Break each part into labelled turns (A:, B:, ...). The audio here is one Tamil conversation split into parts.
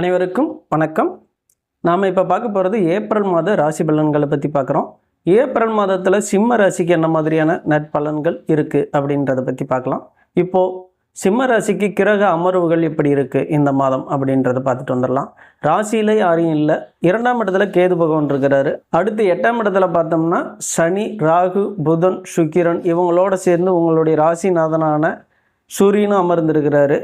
A: அனைவருக்கும் வணக்கம். நாம் இப்போ பார்க்க போகிறது ஏப்ரல் மாத ராசி பலன்களை பற்றி பார்க்குறோம். ஏப்ரல் மாதத்தில் சிம்ம ராசிக்கு என்ன மாதிரியான நற்பலன்கள் இருக்குது அப்படின்றத பற்றி பார்க்கலாம். இப்போது சிம்ம ராசிக்கு கிரக அமர்வுகள் எப்படி இருக்குது இந்த மாதம் அப்படின்றத பார்த்துட்டு வந்துடலாம். ராசியில யாரையும் இல்லை. இரண்டாம் இடத்துல கேது பகவான் இருக்கிறாரு. அடுத்து எட்டாம் இடத்துல பார்த்தோம்னா சனி ராகு புதன் சுக்கிரன் இவங்களோட சேர்ந்து உங்களுடைய ராசிநாதனான சூரியனும் அமர்ந்திருக்கிறாரு.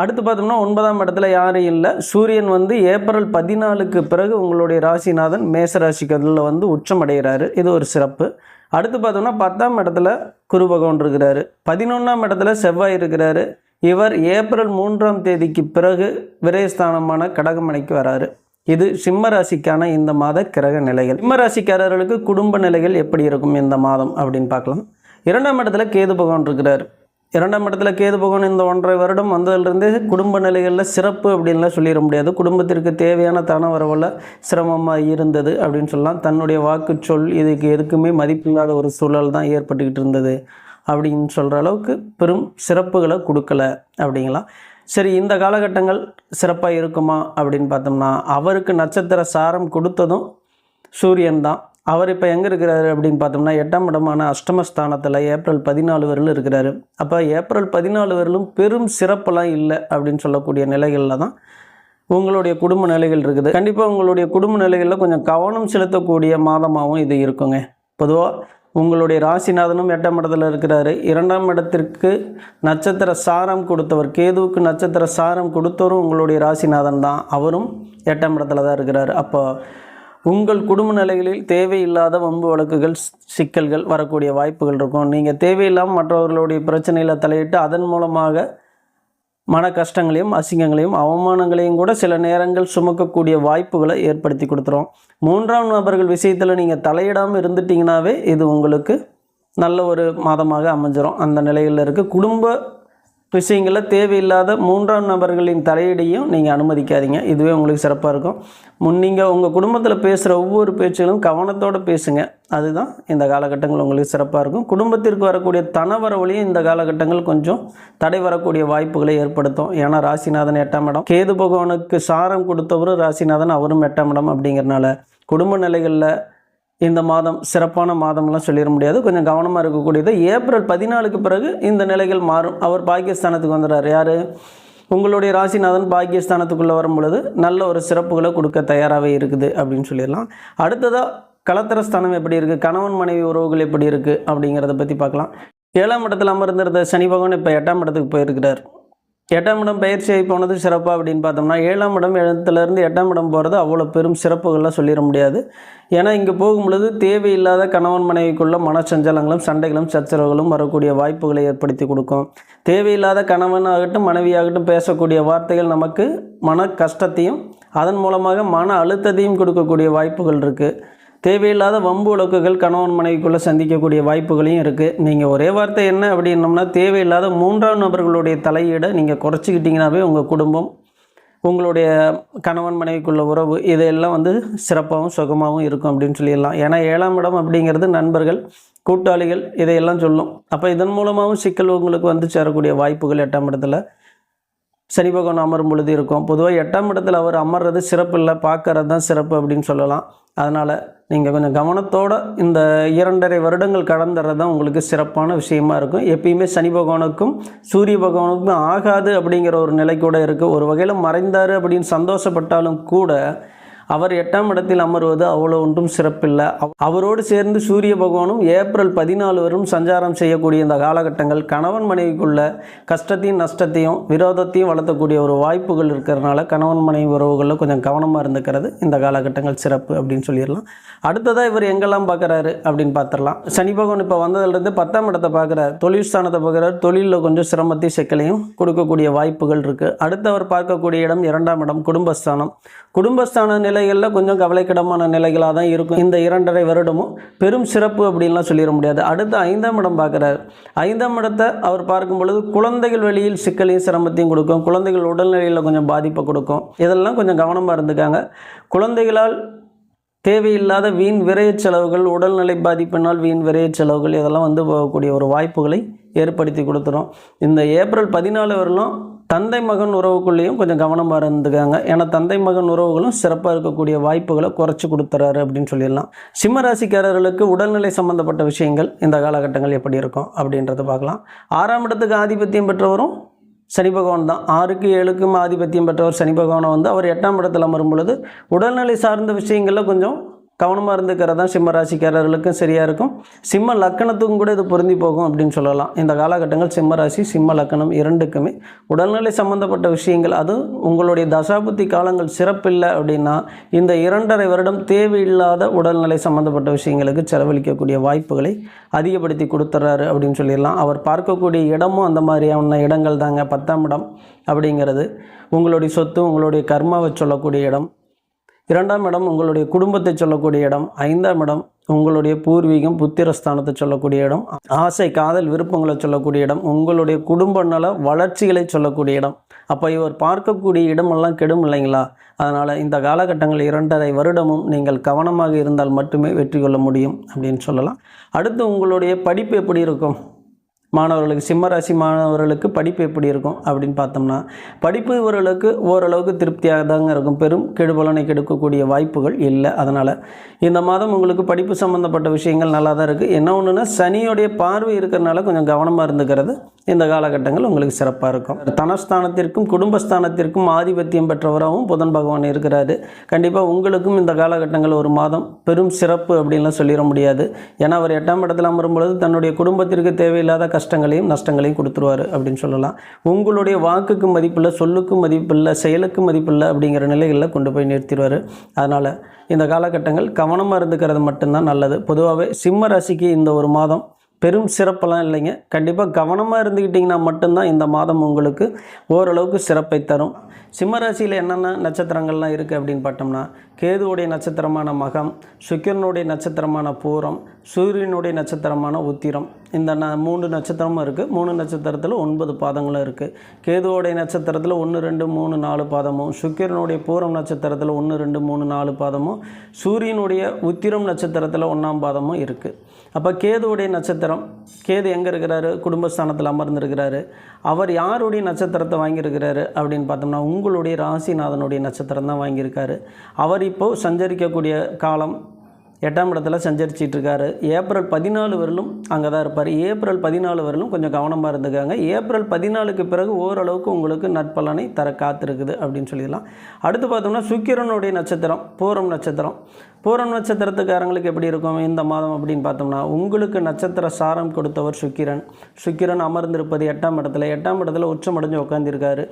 A: அடுத்து பார்த்தோம்னா ஒன்பதாம் இடத்துல யாரும் இல்லை? சூரியன் வந்து ஏப்ரல் பதினாலுக்கு பிறகு உங்களுடைய ராசிநாதன் மேச ராசிக்கதில் வந்து உச்சமடைகிறாரு இது ஒரு சிறப்பு. அடுத்து பார்த்தோம்னா பத்தாம் இடத்துல குரு பகவான் இருக்கிறாரு. பதினொன்றாம் இடத்துல செவ்வாய் இருக்கிறாரு. இவர் ஏப்ரல் மூன்றாம் தேதிக்கு பிறகு விரயஸ்தானமான கடகமனைக்கு வராரு. இது சிம்ம ராசிக்கான இந்த மாத கிரக நிலைகள். சிம்ம ராசிக்காரர்களுக்கு குடும்ப நிலைகள் எப்படி இருக்கும் இந்த மாதம் அப்படின்னு பார்க்கலாம். இரண்டாம் இடத்துல கேது பகவான் இருக்கிறார். இரண்டாம் இடத்துல கேது பகவான் இந்த ஒன்றரை வருடம் வந்ததுலேருந்து குடும்ப நிலைகளில் சிறப்பு அப்படின்லாம் சொல்லிட முடியாது. குடும்பத்திற்கு தேவையான தன வரவில் சிரமமாக இருந்தது அப்படின்னு சொல்லலாம். தன்னுடைய வாக்கு சொல் இதுக்கு எதுக்குமே மதிப்பில்லாத ஒரு சூழல் தான் ஏற்பட்டுக்கிட்டு இருந்தது அப்படின்னு சொல்கிற அளவுக்கு பெரும் சிறப்புகளை கொடுக்கல அப்படிங்களா? சரி இந்த காலகட்டங்கள் சிறப்பாக இருக்குமா அப்படின்னு பார்த்தோம்னா அவருக்கு நட்சத்திர சாரம் கொடுத்ததும் சூரியன் தான். அவர் இப்போ எங்கே இருக்கிறாரு அப்படின்னு பார்த்தோம்னா எட்டாம் இடமான அஷ்டமஸ்தானத்தில் ஏப்ரல் பதினாலு வரையிலும் இருக்கிறாரு. அப்போ ஏப்ரல் பதினாலு வரையிலும் பெரும் சிறப்பெல்லாம் இல்லை அப்படின்னு சொல்லக்கூடிய நிலைகளில் தான் உங்களுடைய குடும்ப நிலைகள் இருக்குது. கண்டிப்பாக உங்களுடைய குடும்ப நிலைகளில் கொஞ்சம் கவனம் செலுத்தக்கூடிய மாதமாகவும் இது இருக்குங்க. பொதுவாக உங்களுடைய ராசிநாதனும் எட்டாம் இடத்துல இருக்கிறாரு. இரண்டாம் இடத்திற்கு நட்சத்திர சாரம் கொடுத்தவர் கேதுவுக்கு நட்சத்திர சாரம் கொடுத்தவரும் உங்களுடைய ராசிநாதன் தான். அவரும் எட்டாம் இடத்துல தான் இருக்கிறார். அப்போ உங்கள் குடும்ப நிலைகளில் தேவையில்லாத வம்பு வழக்குகள் சிக்கல்கள் வரக்கூடிய வாய்ப்புகள் இருக்கும். நீங்கள் தேவையில்லாமல் மற்றவர்களுடைய பிரச்சனையில் தலையிட்டு அதன் மூலமாக மன கஷ்டங்களையும் அசிங்கங்களையும் அவமானங்களையும் கூட சில நேரங்கள் சுமக்கக்கூடிய வாய்ப்புகளை ஏற்படுத்தி கொடுத்துரும். மூன்றாம் நபர்கள் விஷயத்தில் நீங்கள் தலையிடாமல் இருந்துட்டிங்கனாவே இது உங்களுக்கு நல்ல ஒரு மாதமாக அமைஞ்சிரும். அந்த நிலையில் இருக்குது குடும்ப விஷயங்களில் தேவையில்லாத மூன்றாம் நபர்களின் தலையீடையும் நீங்கள் அனுமதிக்காதீங்க. இதுவே உங்களுக்கு சிறப்பாக இருக்கும். முன் நீங்கள் உங்கள் குடும்பத்தில் பேசுகிற ஒவ்வொரு பேச்சுகளும் கவனத்தோடு பேசுங்க. அதுதான் இந்த காலகட்டங்கள் உங்களுக்கு சிறப்பாக இருக்கும். குடும்பத்திற்கு வரக்கூடிய தனவரவழியும் இந்த காலகட்டங்கள் கொஞ்சம் தடை வரக்கூடிய வாய்ப்புகளை ஏற்படுத்தும். ஏன்னா ராசிநாதன் எட்டாம் இடம். கேது பகவானுக்கு சாரம் கொடுத்தவரும் ராசிநாதன் அவரும் எட்டாம் இடம் அப்படிங்கிறனால குடும்ப நிலைகளில் இந்த மாதம் சிறப்பான மாதம்லாம் சொல்லிட முடியாது. கொஞ்சம் கவனமாக இருக்கக்கூடியது. ஏப்ரல் பதினாலுக்கு பிறகு இந்த நிலைகள் மாறும். அவர் பாகிஸ்தானத்துக்கு வந்துடுறார். யார்? உங்களுடைய ராசிநாதன் பாகிஸ்தானத்துக்குள்ளே வரும் பொழுது நல்ல ஒரு சிறப்புகளை கொடுக்க தயாராகவே இருக்குது அப்படின்னு சொல்லிடலாம். அடுத்ததாக கலத்தரஸ்தானம் எப்படி இருக்குது கணவன் மனைவி உறவுகள் எப்படி இருக்குது அப்படிங்கிறத பற்றி பார்க்கலாம். ஏழாம் இடத்தில் அமர்ந்திருந்த சனி பகவான் இப்போ எட்டாம் இடத்துக்கு போயிருக்கிறார். எட்டாம் இடம் பயிற்சியை போனது சிறப்பாக அப்படின்னு பார்த்தோம்னா ஏழாம் இடம் இடத்துலேருந்து எட்டாம் இடம் போகிறது அவ்வளோ பெரும் சிறப்புகள்லாம் சொல்லிட முடியாது. ஏன்னா இங்கே போகும் பொழுது தேவையில்லாத கணவன் மனைவிக்குள்ள மனச்சஞ்சலங்களும் சண்டைகளும் சச்சரவுகளும் வரக்கூடிய வாய்ப்புகளை ஏற்படுத்தி கொடுக்கும். தேவையில்லாத கணவன் ஆகட்டும் மனைவியாகட்டும் பேசக்கூடிய வார்த்தைகள் நமக்கு மன கஷ்டத்தையும் அதன் மூலமாக மன அழுத்தத்தையும் கொடுக்கக்கூடிய வாய்ப்புகள் இருக்குது தேவையில்லாத வம்பு உலக்குகள் கணவன் மனைவிக்குள்ளே சந்திக்கக்கூடிய வாய்ப்புகளையும் இருக்குது நீங்கள் ஒரே வார்த்தை என்ன அப்படின்னோம்னா தேவையில்லாத மூன்றாம் நபர்களுடைய தலையீடை நீங்கள் குறைச்சிக்கிட்டிங்கனாவே உங்கள் குடும்பம் உங்களுடைய கணவன் மனைவிக்குள்ள உறவு இதையெல்லாம் வந்து சிறப்பாகவும் சுகமாகவும் இருக்கும் அப்படின்னு சொல்லிடலாம். ஏன்னா ஏழாம் இடம் அப்படிங்கிறது நண்பர்கள் கூட்டாளிகள் இதையெல்லாம் சொல்லும். அப்போ இதன் மூலமாகவும் சிக்கல் உங்களுக்கு வந்து சேரக்கூடிய வாய்ப்புகள் எட்டாம் இடத்துல சனி பகவான் அமரும் பொழுது இருக்கும். பொதுவாக எட்டாம் இடத்துல அவர் அமர்றது சிறப்பு இல்லை பார்க்கறது தான் சிறப்பு அப்படின்னு சொல்லலாம். அதனால் நீங்கள் கொஞ்சம் கவனத்தோடு இந்த இரண்டரை வருடங்கள் கடந்துறது தான் உங்களுக்கு சிறப்பான விஷயமா இருக்கும். எப்பயுமே சனி பகவானுக்கும் சூரிய பகவானுக்கும் ஆகாது அப்படிங்கிற ஒரு நிலை கூட இருக்குது ஒரு வகையில் மறைந்தார் அப்படின்னு சந்தோஷப்பட்டாலும் கூட அவர் எட்டாம் இடத்தில் அமர்வது அவ்வளோ ஒன்றும் சிறப்பில்லை. அவரோடு சேர்ந்து சூரிய பகவானும் ஏப்ரல் பதினாலு வரும் சஞ்சாரம் செய்யக்கூடிய இந்த காலகட்டங்கள் கணவன் மனைவிக்குள்ள கஷ்டத்தையும் நஷ்டத்தையும் விரோதத்தையும் வளர்த்தக்கூடிய ஒரு வாய்ப்புகள் இருக்கிறதுனால கணவன் மனைவி உறவுகளில் கொஞ்சம் கவனமாக இருந்துக்கிறது. இந்த காலகட்டங்கள் சிறப்பு அப்படின்னு சொல்லிடலாம். அடுத்ததாக இவர் எங்கெல்லாம் பார்க்குறாரு அப்படின்னு பார்த்துடலாம் சனி பகவான் இப்போ வந்ததுலேருந்து பத்தாம் இடத்தை பார்க்குறாரு தொழில் ஸ்தானத்தை பார்க்குறாரு தொழிலில் கொஞ்சம் சிரமத்தையும் சிக்கலையும் கொடுக்கக்கூடிய வாய்ப்புகள் இருக்குது அடுத்தவர் பார்க்கக்கூடிய இடம் இரண்டாம் இடம் குடும்பஸ்தானம். குடும்பஸ்தான நிலைகளில் கொஞ்சம் கவலைக்கிடமான நிலைகளாக தான் இருக்கும். இந்த இரண்டரை வருடமும் பெரும் சிறப்பு அப்படின்லாம் சொல்லிட முடியாது. அடுத்து ஐந்தாம் இடம் பார்க்குறாரு. ஐந்தாம் இடத்தை அவர் பார்க்கும் பொழுது குழந்தைகள் வெளியில் சிக்கலையும் சிரமத்தையும் கொடுக்கும். குழந்தைகள் உடல்நிலையில் கொஞ்சம் பாதிப்பை கொடுக்கும். இதெல்லாம் கொஞ்சம் கவனமாக இருந்துக்காங்க. குழந்தைகளால் தேவையில்லாத வீண் விரைய செலவுகள் உடல்நிலை பாதிப்பினால் வீண் விரைய செலவுகள் இதெல்லாம் வந்து போகக்கூடிய ஒரு வாய்ப்புகளை ஏற்படுத்தி கொடுத்துரும். இந்த ஏப்ரல் பதினாலு வரலும் தந்தை மகன் உறவுக்குள்ளேயும் கொஞ்சம் கவனமாக இருந்துக்காங்க ஏன்னா தந்தை மகன் உறவுகளும் சிறப்பாக இருக்கக்கூடிய வாய்ப்புகளை குறைச்சி கொடுத்துறாரு அப்படின்னு சொல்லிடலாம். சிம்ம ராசிக்காரர்களுக்கு உடல்நிலை சம்பந்தப்பட்ட விஷயங்கள் இந்த காலகட்டங்கள் எப்படி இருக்கும் அப்படின்றத பார்க்கலாம். ஆறாம் இடத்துக்கு ஆதிபத்தியம் பெற்றவரும் சனி பகவான் தான். ஆறுக்கு ஏழுக்கும் ஆதிபத்தியம் பெற்றவர் சனி பகவானை வந்து அவர் எட்டாம் இடத்துல அமரும் பொழுது உடல்நிலை சார்ந்த விஷயங்களில் கொஞ்சம் கவனமாக இருந்துக்கிறது தான் சிம்ம ராசிக்காரர்களுக்கும் சரியாக இருக்கும். சிம்ம லக்கணத்துக்கும் கூட இது பொருந்தி போகும் அப்படின்னு சொல்லலாம். இந்த காலகட்டங்கள் சிம்ம ராசி சிம்ம லக்கணம் இரண்டுக்குமே. உடல்நிலை சம்பந்தப்பட்ட விஷயங்கள் அது உங்களுடைய தசாபுத்தி காலங்கள் சிறப்பில்லை அப்படின்னா இந்த இரண்டரை வருடம் தேவையில்லாத உடல்நிலை சம்பந்தப்பட்ட விஷயங்களுக்கு செலவழிக்கக்கூடிய வாய்ப்புகளை அதிகப்படுத்தி கொடுத்துட்றாரு அப்படின்னு சொல்லிடலாம். அவர் பார்க்கக்கூடிய இடமும் அந்த மாதிரியான இடங்கள் தாங்க பத்தாம் இடம் அப்படிங்கிறது உங்களுடைய சொத்து உங்களுடைய கர்மாவை சொல்லக்கூடிய இடம். இரண்டாம் இடம் உங்களுடைய குடும்பத்தை சொல்லக்கூடிய இடம். ஐந்தாம் இடம் உங்களுடைய பூர்வீகம் புத்திரஸ்தானத்தை சொல்லக்கூடிய இடம். ஆசை காதல் விருப்பங்களை சொல்லக்கூடிய இடம். உங்களுடைய குடும்ப நல வளர்ச்சிகளை சொல்லக்கூடிய இடம். அப்போ இவர் பார்க்கக்கூடிய இடமெல்லாம் கெடும் இல்லைங்களா? அதனால் இந்த காலகட்டங்கள் இரண்டரை வருடமும் நீங்கள் கவனமாக இருந்தால் மட்டுமே வெற்றி கொள்ள முடியும் அப்படின்னு சொல்லலாம். அடுத்து உங்களுடைய படிப்பு எப்படி இருக்கும்? மாணவர்களுக்கு சிம்மராசி மாணவர்களுக்கு படிப்பு எப்படி இருக்கும் அப்படின்னு பார்த்தோம்னா படிப்பு இவர்களுக்கு ஓரளவுக்கு திருப்தியாக தாங்க இருக்கும். பெரும் கெடுபலனை கெடுக்கக்கூடிய வாய்ப்புகள் இல்லை. அதனால் இந்த மாதம் உங்களுக்கு படிப்பு சம்மந்தப்பட்ட விஷயங்கள் நல்லா தான் இருக்குது என்ன ஒன்றுனா சனியோடைய பார்வை இருக்கிறனால கொஞ்சம் கவனமாக இருந்துக்கிறது இந்த காலகட்டங்கள் உங்களுக்கு சிறப்பாக இருக்கும். தனஸ்தானத்திற்கும் குடும்பஸ்தானத்திற்கும் ஆதிபத்தியம் பெற்றவராகவும் புதன் பகவான் இருக்கிறாரு. கண்டிப்பாக உங்களுக்கும் இந்த காலகட்டங்கள் ஒரு மாதம் பெரும் சிறப்பு அப்படின்லாம் சொல்லிட முடியாது. ஏன்னா அவர் எட்டாம் இடத்துல அமரும் பொழுது தன்னுடைய குடும்பத்திற்கு தேவையில்லாத கஷ்டங்களையும் நஷ்டங்களையும் கொடுத்துருவார் அப்படின்னு சொல்லலாம். உங்களுடைய வாக்குக்கு மதிப்பில்லை சொல்லுக்கும் மதிப்பில்லை செயலுக்கும் மதிப்பில்லை அப்படிங்கிற நிலைகளில் கொண்டு போய் நிறுத்திடுவார் அதனால் இந்த காலகட்டங்கள் கவனமாக இருந்துக்கிறது மட்டும்தான் நல்லது. பொதுவாகவே சிம்ம ராசிக்கு இந்த ஒரு மாதம் பெரும் சிறப்பெல்லாம் இல்லைங்க. கண்டிப்பாக கவனமாக இருந்துக்கிட்டிங்கன்னா மட்டும்தான் இந்த மாதம் உங்களுக்கு ஓரளவுக்கு சிறப்பை தரும். சிம்மராசியில் என்னென்ன நட்சத்திரங்கள்லாம் இருக்குது அப்படின்னு பார்த்தோம்னா கேதுவுடைய நட்சத்திரமான மகம் சுக்கிரனுடைய நட்சத்திரமான பூரம் சூரியனுடைய நட்சத்திரமான உத்திரம். இந்த ந மூன்று நட்சத்திரமும் இருக்குது மூணு நட்சத்திரத்தில் ஒன்பது பாதங்களும் இருக்குது கேதுவோடைய நட்சத்திரத்தில் ஒன்று ரெண்டு மூணு நாலு பாதமும். சுக்கிரனுடைய பூரம் நட்சத்திரத்தில் ஒன்று ரெண்டு மூணு நாலு பாதமும். சூரியனுடைய உத்திரம் நட்சத்திரத்தில் ஒன்றாம் பாதமும் இருக்குது அப்போ கேதுவுடைய நட்சத்திரம் கேது எங்கே இருக்கிறாரு? குடும்பஸ்தானத்தில் அமர்ந்திருக்கிறாரு. அவர் யாருடைய நட்சத்திரத்தை வாங்கியிருக்கிறாரு அப்படின்னு பார்த்தோம்னா உங்களுடைய ராசிநாதனுடைய நட்சத்திரம் தான் வாங்கியிருக்காரு. அவர் இப்போது சஞ்சரிக்கக்கூடிய காலம் எட்டாம் இடத்துல சஞ்சரிச்சிட்டு இருக்காரு ஏப்ரல் பதினாலு வரலும் அங்கே தான் இருப்பார். ஏப்ரல் பதினாலு வரலும் கொஞ்சம் கவனமாக இருந்துக்காங்க. ஏப்ரல் பதினாலுக்கு பிறகு ஓரளவுக்கு உங்களுக்கு நட்பலனை தர காத்திருக்குது அப்படின்னு சொல்லிடலாம். அடுத்து பார்த்தோம்னா சுக்கிரனுடைய நட்சத்திரம் பூரம் நட்சத்திரம். பூரம் நட்சத்திரத்துக்காரங்களுக்கு எப்படி இருக்கும்? இந்த மாதம் அப்படின்னு பார்த்தோம்னா உங்களுக்கு நட்சத்திர சாரம் கொடுத்தவர் சுக்கிரன். சுக்கிரன் அமர்ந்திருப்பது எட்டாம் இடத்துல. எட்டாம் இடத்துல உச்சமடைஞ்சு உட்காந்துருக்காரு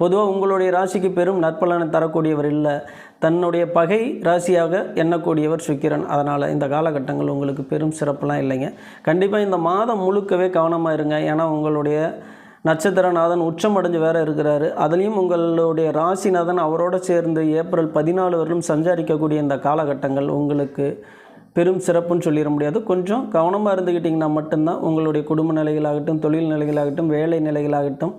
A: பொதுவாக உங்களுடைய ராசிக்கு பெரும் நற்பலனை தரக்கூடியவர் இல்லை. தன்னுடைய பகை ராசியாக எண்ணக்கூடியவர் சுக்கிரன். அதனால் இந்த காலகட்டங்கள் உங்களுக்கு பெரும் சிறப்புலாம் இல்லைங்க. கண்டிப்பாக இந்த மாதம் முழுக்கவே கவனமாக இருங்க. ஏன்னா உங்களுடைய நட்சத்திரநாதன் உச்சம் அடைஞ்சு வேற இருக்கிறாரு. அதுலேயும் உங்களுடைய ராசிநாதன் அவரோட சேர்ந்து ஏப்ரல் பதினாலு வரலும் சஞ்சாரிக்கக்கூடிய இந்த காலகட்டங்கள் உங்களுக்கு பெரும் சிறப்புன்னு சொல்லிட முடியாது. கொஞ்சம் கவனமாக இருந்துக்கிட்டிங்கன்னா மட்டும்தான் உங்களுடைய குடும்ப நிலைகளாகட்டும் தொழில் நிலைகளாகட்டும் வேலை நிலைகளாகட்டும்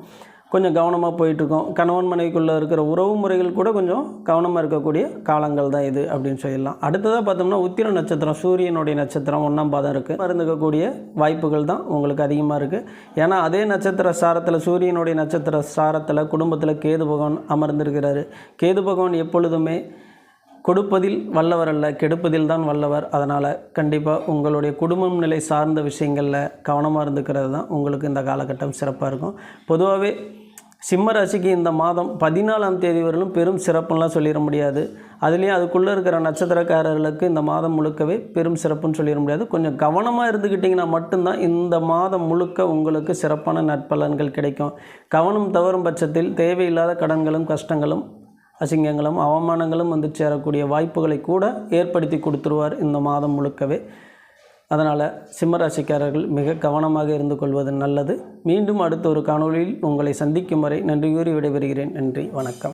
A: கொஞ்சம் கவனமாக போயிட்டுருக்கோம். கணவன் மனைவிக்குள்ளே இருக்கிற உறவு முறைகள் கூட கொஞ்சம் கவனமாக இருக்கக்கூடிய காலங்கள் தான் இது அப்படின்னு சொல்லலாம். அடுத்ததாக பார்த்தோம்னா உத்திர நட்சத்திரம் சூரியனுடைய நட்சத்திரம் ஒன்றாம் பாதம் இருக்குது மருந்துக்கக்கூடிய வாய்ப்புகள் தான் உங்களுக்கு அதிகமாக இருக்குது ஏன்னா அதே நட்சத்திர சாரத்தில் சூரியனுடைய நட்சத்திர சாரத்தில் குடும்பத்தில் கேது பகவான் அமர்ந்திருக்கிறாரு. கேது பகவான் எப்பொழுதுமே கொடுப்பதில் வல்லவர் அல்ல கெடுப்பதில் தான் வல்லவர். அதனால் கண்டிப்பாக உங்களுடைய குடும்பம் நிலை சார்ந்த விஷயங்களில் கவனமாக இருந்துக்கிறது தான் உங்களுக்கு இந்த காலகட்டம் சிறப்பாக இருக்கும். பொதுவாகவே சிம்ம ராசிக்கு இந்த மாதம் பதினாலாம் தேதி வரையிலும் பெரும் சிறப்புலாம் சொல்லிட முடியாது. அதுலேயும் அதுக்குள்ளே இருக்கிற நட்சத்திரக்காரர்களுக்கு இந்த மாதம் முழுக்கவே பெரும் சிறப்புன்னு சொல்லிட முடியாது. கொஞ்சம் கவனமாக இருந்துக்கிட்டிங்கன்னா மட்டும்தான் இந்த மாதம் முழுக்க உங்களுக்கு சிறப்பான நற்பலன்கள் கிடைக்கும். கவனம் தவறும் பட்சத்தில் தேவையில்லாத கடன்களும் கஷ்டங்களும் அசிங்கங்களும் அவமானங்களும் வந்து சேரக்கூடிய வாய்ப்புகளை கூட ஏற்படுத்தி கொடுத்துருவார் இந்த மாதம் முழுக்கவே. அதனால் சிம்மராசிக்காரர்கள் மிக கவனமாக இருந்து கொள்வது நல்லது. மீண்டும் அடுத்த ஒரு காணொளியில் உங்களை சந்திக்கும் வரை நன்றியூறி விடைபெறுகிறேன். நன்றி வணக்கம்.